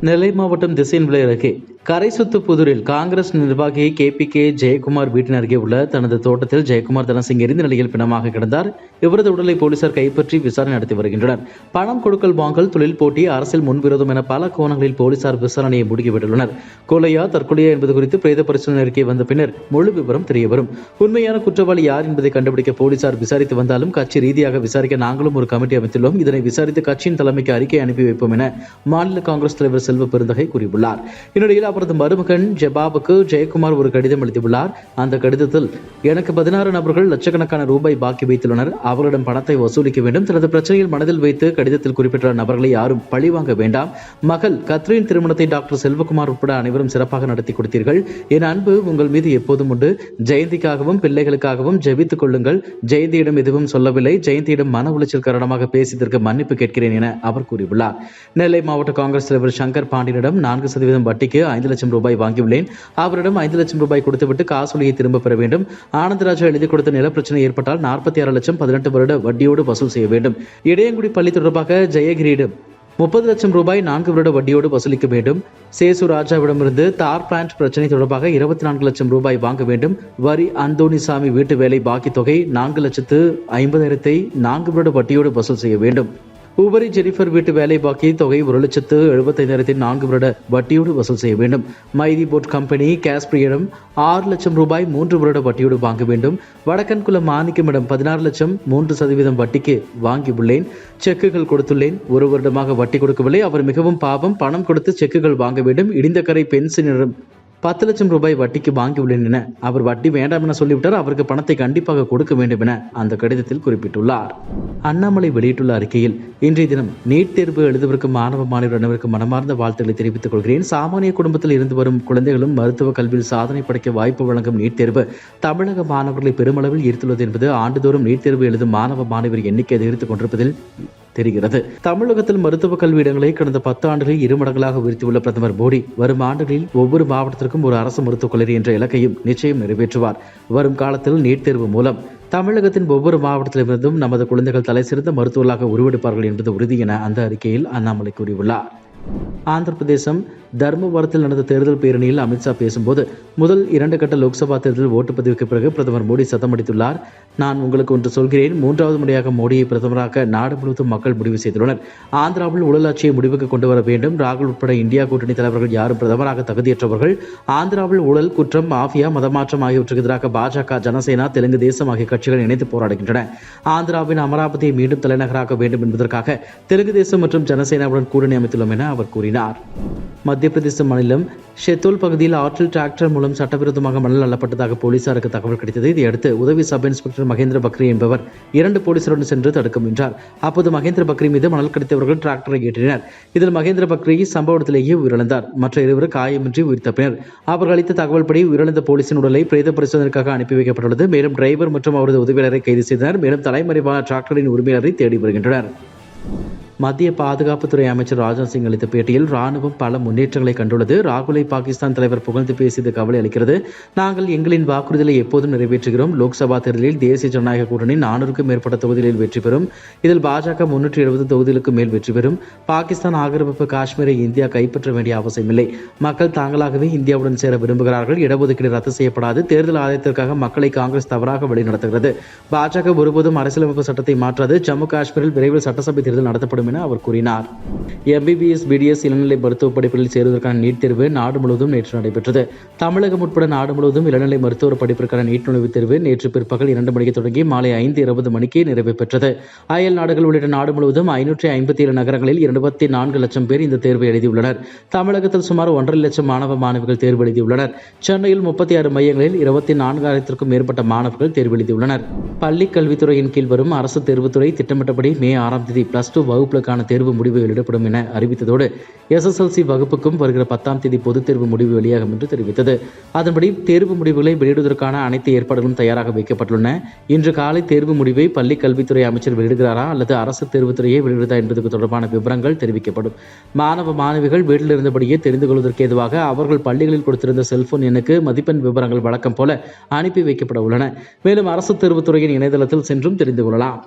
நெல்லை மாவட்டம் திசையின் விலை அருகே. கரைசுத்துப்புதூரில் காங்கிரஸ் நிர்வாகி கே பி கே ஜெயக்குமார் வீட்டின் அருகே உள்ள தனது தோட்டத்தில் ஜெயக்குமார் தனசிங் எரிந்த நிலையில் பிணமாக கிடந்தார். இவரது உடலை போலீசார் கைப்பற்றி விசாரணை நடத்தி வருகின்றனர். பணம் கொடுக்கல் வாங்கல் தொழில் போட்டி அரசியல் முன்விரோதம் என பல கோணங்களில் போலீசார் விசாரணையை முடுக்கிவிட்டுள்ளனர். கொலையா தற்கொலையா என்பது குறித்து பிரேத பரிசோதனை அறிக்கை வந்த பின்னர் முழு விவரம் தெரியவரும். உண்மையான குற்றவாளி யார் என்பதை கண்டுபிடிக்க போலீசார் விசாரித்து வந்தாலும் கட்சி ரீதியாக விசாரிக்க நாங்களும் ஒரு கமிட்டி அமைத்துள்ளோம். இதனை விசாரித்து கட்சியின் தலைமைக்கு அறிக்கை அனுப்பி வைப்போம் என மாநில காங்கிரஸ் தலைவர் செல்வ பெருந்தகை கூறியுள்ளார். இந்நிலையில் அவரது மருமகன் ஜெபாபுக்கு ஜெயக்குமார் ஒரு கடிதம் எழுதியுள்ளார். அந்த கடிதத்தில் எனக்கு பதினாறு நபர்கள் லட்சக்கணக்கான ரூபாய் பாக்கி வைத்துள்ளனர். அவர்களிடம் பணத்தை வசூலிக்க வேண்டும். தனது பிரச்சனையில் மனதில் வைத்து கடிதத்தில் குறிப்பிட்டுள்ள நபர்களை யாரும் பழிவாங்க வேண்டாம். மகள் கத்ரின் திருமணத்தை டாக்டர் செல்வகுமார் உட்பட அனைவரும் சிறப்பாக நடத்தி கொடுத்தீர்கள். என் அன்பு உங்கள் மீது எப்போதும் உண்டு. ஜெயந்திக்காகவும் பிள்ளைகளுக்காகவும் ஜெபித்துக் கொள்ளுங்கள். ஜெயந்தியிடம் எதுவும் சொல்லவில்லை. ஜெயந்தியிடம் மன உளைச்சல் காரணமாக பேசியதற்கு மன்னிப்பு கேட்கிறேன் என அவர் கூறியுள்ளார். நெல்லை மாவட்ட காங்கிரஸ் தலைவர் சங்கர் பாண்டியனிடம் நான்கு சதவீதம் வட்டிக்கு ஐந்து லட்சம் ரூபாய் வாங்கியுள்ளேன். அவரிடம் ஐந்து லட்சம் ரூபாய் கொடுத்துவிட்டு காசோலியை திரும்ப பெற வேண்டும். ஆனந்தராஜா எழுதி கொடுத்த நில பிரச்சனை ஏற்பட்டால் நாற்பத்தி ஆறு லட்சம் பதினெட்டு வருட வட்டியோடு வசூல் செய்ய வேண்டும். இடையங்குடி பள்ளி தொடர்பாக ஜெயகிரியிடம் முப்பது லட்சம் ரூபாய் நான்கு வருட வட்டியோடு வசூலிக்க வேண்டும். சேசு ராஜாவிடமிருந்து தார் பிளான்ட் பிரச்சனை தொடர்பாக இருபத்தி நான்கு லட்சம் ரூபாய் வாங்க வேண்டும். வரி அந்தோனிசாமி வீட்டு வேலை பாக்கி தொகை நான்கு லட்சத்து ஐம்பதாயிரத்தை நான்கு வருட வட்டியோடு வசூல் செய்ய வேண்டும். உபரி ஜெனிஃபர் வீட்டு வேலை பாக்கி தொகை ஒரு லட்சத்து எழுபத்தைந்தாயிரத்தி நான்கு வருட வட்டியோடு வசூல் செய்ய வேண்டும். மைதி போட் கம்பெனி காஸ்பிரியிடம் ஆறு லட்சம் ரூபாய் மூன்று வருட வட்டியோடு வாங்க வேண்டும். வடக்கன் குல மாணிக்கமிடம் பதினாறு லட்சம் மூன்று சதவீதம் வட்டிக்கு வாங்கியுள்ளேன். செக்குகள் கொடுத்துள்ளேன். ஒரு வருடமாக வட்டி கொடுக்கவில்லை. அவர் மிகவும் பாவம். பணம் கொடுத்து செக்குகள் வாங்க வேண்டும். இடிந்தக்கரை பென்சனிடம் பத்து லட்சம் ரூபாய் வட்டிக்கு வாங்கியுள்ளேன் என அவர் வட்டி வேண்டாம் என சொல்லிவிட்டார். அவருக்கு பணத்தை கண்டிப்பாக கொடுக்க வேண்டும் என அந்த கடிதத்தில் குறிப்பிட்டுள்ளார். அண்ணாமலை வெளியிட்டுள்ள அறிக்கையில் இன்றைய தினம் நீட் தேர்வு எழுதவிருக்கும் மாணவ மாணவர் அனைவருக்கும் மனமார்ந்த வாழ்த்துக்களை தெரிவித்துக் கொள்கிறேன். சாமானிய குடும்பத்தில் இருந்து வரும் குழந்தைகளும் மருத்துவ கல்வியில் சாதனை படைக்க வாய்ப்பு வழங்கும் நீட் தேர்வு தமிழக மாணவர்களை பெருமளவில் ஈர்த்துள்ளது என்பது ஆண்டுதோறும் நீட் தேர்வு எழுதும் மாணவ மாணவர் எண்ணிக்கை அதிகரித்துக் கொண்டிருப்பதில் தெரிகிறது. தமிழகத்தில் மருத்துவ கல்வி இடங்களை கடந்த பத்து ஆண்டுகளில் இரு மடங்களாக உயர்த்தியுள்ள பிரதமர் மோடி வரும் ஆண்டுகளில் ஒவ்வொரு மாவட்டத்திற்கும் ஒரு அரசு மருத்துவக் கல்லூரி என்ற இலக்கையும் நிச்சயம் நிறைவேற்றுவார். வரும் காலத்தில் நீட் தேர்வு மூலம் தமிழகத்தின் ஒவ்வொரு மாவட்டத்திலிருந்தும் நமது குழந்தைகள் தலை சிறந்த மருத்துவர்களாக உருவெடுப்பார்கள் என்பது உறுதி என அந்த அறிக்கையில் அண்ணாமலை கூறியுள்ளார். ஆந்திர பிரதேசம் தர்மபுரத்தில் நடந்த தேர்தல் பேரணியில் அமித்ஷா பேசும்போது முதல் இரண்டு கட்ட லோக்சபா தேர்தல் ஓட்டுப்பதிவுக்கு பிறகு பிரதமர் மோடி சத்தமடித்துள்ளார் நான் உங்களுக்கு ஒன்று சொல்கிறேன். மூன்றாவது முறையாக மோடியை பிரதமராக நாடு முழுவதும் மக்கள் முடிவு செய்துள்ளனர். ஆந்திராவில் ஊழலாட்சியை முடிவுக்கு கொண்டு வர வேண்டும். ராகுல் உட்பட இந்தியா கூட்டணி தலைவர்கள் யாரும் பிரதமராக தகுதியற்றவர்கள். ஆந்திராவில் ஊழல் குற்றம் மாஃபியா மதமாற்றம் ஆகியவற்றுக்கு எதிராக பாஜக ஜனசேனா தெலுங்கு தேசம் ஆகிய கட்சிகள் இணைந்து போராடுகின்றன. ஆந்திராவின் அமராவதியை மீண்டும் தலைநகராக்க வேண்டும் என்பதற்காக தெலுங்கு தேசம் மற்றும் ஜனசேனாவுடன் கூட்டணி அமைத்துள்ளோம் என அவர் கூறினார். மத்திய பிரதேச மாநிலம் ஷெத்தோல் பகுதியில் ஆற்றில் டிராக்டர் மூலம் சட்டவிரோதமாக மணல் அள்ளப்பட்டதாக போலீசாருக்கு தகவல் கிடைத்தது இதையடுத்து உதவி சப் இன்ஸ்பெக்டர் மகேந்திர பக்ரி என்பவர் இரண்டு போலீசாருடன் சென்று தடுக்க முயன்றார் அப்போது மகேந்திர பக்ரி மீது மணல் கிடைத்தவர்கள் டிராக்டரை ஏற்றினர். இதில் மகேந்திர பக்ரி சம்பவ இடத்திலேயே உயிரிழந்தார். மற்ற இருவர் காயமின்றி உயிர் தப்பினர். அவர்கள் அளித்த தகவல்படி உயிரிழந்த போலீசின் உடலை பிரேத பரிசோதனைக்காக அனுப்பி வைக்கப்பட்டுள்ளது. மேலும் டிரைவர் மற்றும் அவரது உதவியாளரை கைது செய்தனர். மேலும் தலைமறைவான டிராக்டரின் உரிமையாளரை தேடி வருகின்றனர். மத்திய பாதுகாப்புத்துறை அமைச்சர் ராஜ்நாத் சிங் அளித்த பேட்டியில் ராணுவம் பல முன்னேற்றங்களை கண்டுள்ளது. ராகுலை பாகிஸ்தான் தலைவர் புகழ்ந்து பேசியது கவலை அளிக்கிறது. நாங்கள் எங்களின் வாக்குறுதிகளை எப்போதும் நிறைவேற்றுகிறோம். லோக்சபா தேர்தலில் தேசிய ஜனநாயக கூட்டணி நானூறுக்கும் மேற்பட்ட தொகுதிகளில் வெற்றி பெறும். இதில் பாஜக முன்னூற்றி எழுபது தொகுதிகளுக்கு மேல் வெற்றி பெறும். பாகிஸ்தான் ஆக்கிரமிப்பு காஷ்மீரை இந்தியா கைப்பற்ற வேண்டிய அவசியமில்லை. மக்கள் தாங்களாகவே இந்தியாவுடன் சேர விரும்புகிறார்கள். இடஒதுக்கீடு ரத்து செய்யப்படாது. தேர்தல் ஆதாயத்திற்காக மக்களை காங்கிரஸ் தவறாக வழிநடத்துகிறது. பாஜக ஒருபோதும் அரசியலமைப்பு சட்டத்தை மாற்றாது. ஜம்மு காஷ்மீரில் விரைவில் சட்டசபை தேர்தல் நடத்தப்படும் என அவர் கூறினார். எம்பிபிஎஸ் பிடிஎஸ் இளநிலை மருத்துவ படிப்புகளில் சேருவதற்கான நீட் தேர்வு நாடு முழுவதும் நேற்று நடைபெற்றது. தமிழகம் உட்பட நாடு முழுவதும் இளநிலை மருத்துவ படிப்பிற்கான நீட் நுழைவுத் தேர்வு நேற்று பிற்பகல் இரண்டு மணிக்கு தொடங்கி மாலை ஐந்து இருபது மணிக்கு நிறைவு பெற்றது. அயல் நாடுகள் உள்ளிட்ட நாடு முழுவதும் ஐநூற்றி ஐம்பத்தி ஏழு நகரங்களில் இருபத்தி நான்கு லட்சம் பேர் இந்த தேர்வை எழுதியுள்ளனர். தமிழகத்தில் சுமார் ஒன்றரை லட்சம் மாணவ மாணவிகள் தேர்வு எழுதியுள்ளனர். சென்னையில் முப்பத்தி ஆறு மையங்களில் இருபத்தி நான்காயிரத்திற்கும் மேற்பட்ட மாணவர்கள் தேர்வு எழுதியுள்ளனர். பள்ளிக் கல்வித்துறையின் கீழ் வரும் அரசு தேர்வுத்துறை திட்டமிட்டபடி மே ஆறாம் தேதி பிளஸ் டூ வகுப்புகளுக்கான தேர்வு முடிவு வெளியிடப்படும் என அறிவித்ததோடு எஸ்எஸ்எல்சி வகுப்புக்கும் வருகிற பத்தாம் தேதி பொதுத் தேர்வு முடிவு வெளியாகும் என்று தெரிவித்தது. அதன்படி தேர்வு முடிவுகளை வெளியிடுவதற்கான அனைத்து ஏற்பாடுகளும் தயாராக வைக்கப்பட்டுள்ளன. இன்று காலை தேர்வு முடிவை பள்ளி கல்வித்துறை அமைச்சர் வெளியிடுகிறாரா அல்லது அரசு தேர்வுத்துறையே வெளியிடுதா என்பது தொடர்பான விவரங்கள் தெரிவிக்கப்படும். மாணவ மாணவிகள் வீட்டில் இருந்தபடியே தெரிந்து கொள்வதற்கு ஏதுவாக அவர்கள் பள்ளிகளில் கொடுத்திருந்த செல்போன் எண்ணுக்கு மதிப்பெண் விவரங்கள் வழக்கம் போல அனுப்பி வைக்கப்பட உள்ளன. மேலும் அரசு தேர்வுத்துறையின் இணையதளத்தில் சென்றும் தெரிந்து கொள்ளலாம்.